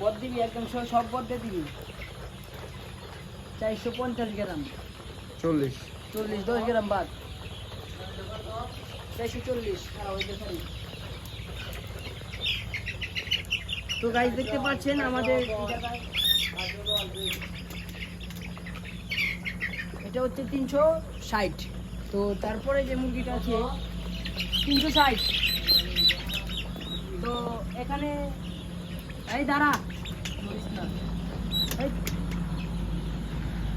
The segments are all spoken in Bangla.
বদ দিবি একদম সব সব বদলে দিবি। চারশো পঞ্চাশ গ্রাম। চল্লিশ। চল্লিশ দশ গ্রাম বাদ। চারশো চল্লিশ। তো গাইজ দেখতে পাচ্ছেন আমাদের এটা হচ্ছে তিনশো ষাট। তো তারপরে যে মুরগিটা আছে তিনশো ষাট। তো এখানে এই দাঁড়া।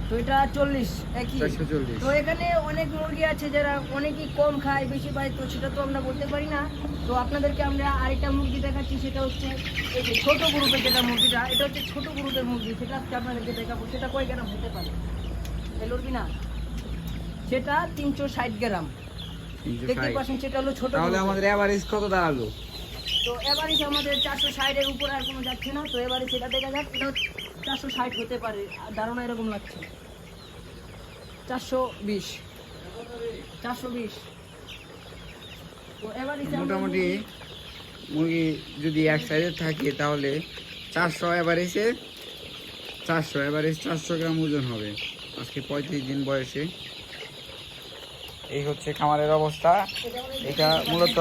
তো এটা চল্লিশ একই। তো এখানে অনেক মুরগি আছে যারা অনেকই কম খায় বেশি পায় তো সেটা তো আমরা বলতে পারি না। তো আপনাদেরকে আমরা আরেকটা মুরগি দেখাচ্ছি সেটা হচ্ছে এই যে ছোট গ্রুপের যেটা মুরগিটা এটা হচ্ছে ছোট গ্রুপের মুরগি সেটা আজকে আপনাদেরকে দেখাবো। সেটা কয় গ্রাম হতে পারে? এলোর না। সেটা তিনশো ষাট গ্রাম। দেখতে পাচ্ছেন সেটা হলো ছোট তাহলে আমাদের অ্যাভারেজ কত দাঁড়াল? তো এবারে আমাদের চারশো ষাটের উপরে আর কোনো যাচ্ছে না, তো এবারে সেটা দেখা যাক। এটা চারশো ষাট হতে পারে ধারণা এরকম লাগছে। চারশো বিশ। চারশো বিশ। তো এবারে মোটামুটি মুরগি যদি এক সাইজে থাকে, তাহলে চারশো অ্যাভারেজে চারশো অ্যাভারেজ চারশো গ্রাম ওজন হবে। আজকে পঁয়ত্রিশ দিন বয়সে। এই হচ্ছে খামারের অবস্থা। এটা মূলত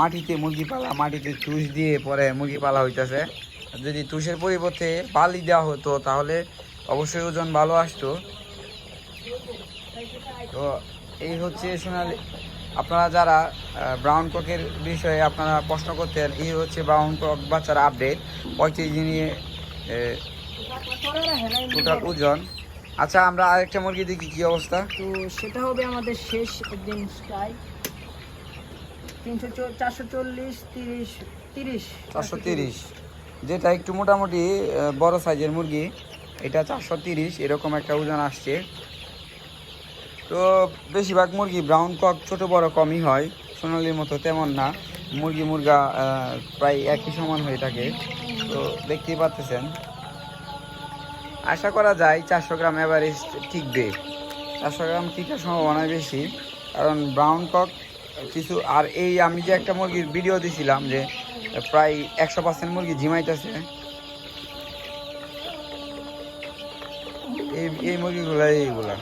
মাটিতে মুরগি পালা মাটিতে তুষ দিয়ে পরে মুরগি পালা হইতেছে। যদি তুষের পরিবর্তে বালি দেওয়া হতো, তাহলে অবশ্যই ওজন ভালো আসতো। তো এই হচ্ছে সোনালি, আপনারা যারা ব্রাউন ককের বিষয়ে আপনারা প্রশ্ন করতেন, এই হচ্ছে ব্রাউন কক বাচ্চার আপডেট পঁয়ত্রিশ দিনে টোটাল ওজন। আচ্ছা আমরা আরেকটা মুরগি দেখি কি অবস্থা? তো সেটা হবে আমাদের শেষ একদিন স্টাই তিনশো চারশো চল্লিশ তিরিশ তিরিশ। চারশো তিরিশ। যেটা একটু মোটামুটি বড় সাইজের মুরগি এটা চারশো তিরিশ এরকম একটা ওজন আসছে। তো বেশিরভাগ মুরগি ব্রাউন কক ছোট বড় কমই হয়। সোনালির মতো তেমন না। মুরগি মুরগা প্রায় একই সমান হয়ে থাকে। তো দেখতেই পাচ্ছেন আশা করা যায় চারশো গ্রাম অ্যাভারেজ টিকবে। চারশো গ্রাম টিকার সম্ভাবনা বেশি, কারণ ব্রাউন কক কিছু, আর এই আমি যে একটা মুরগির ভিডিও দিছিলাম যে প্রায় একশো পার্সেন্ট মুরগি জিমাইতেছে এই এই মুরগিগুলো, এইগুলা।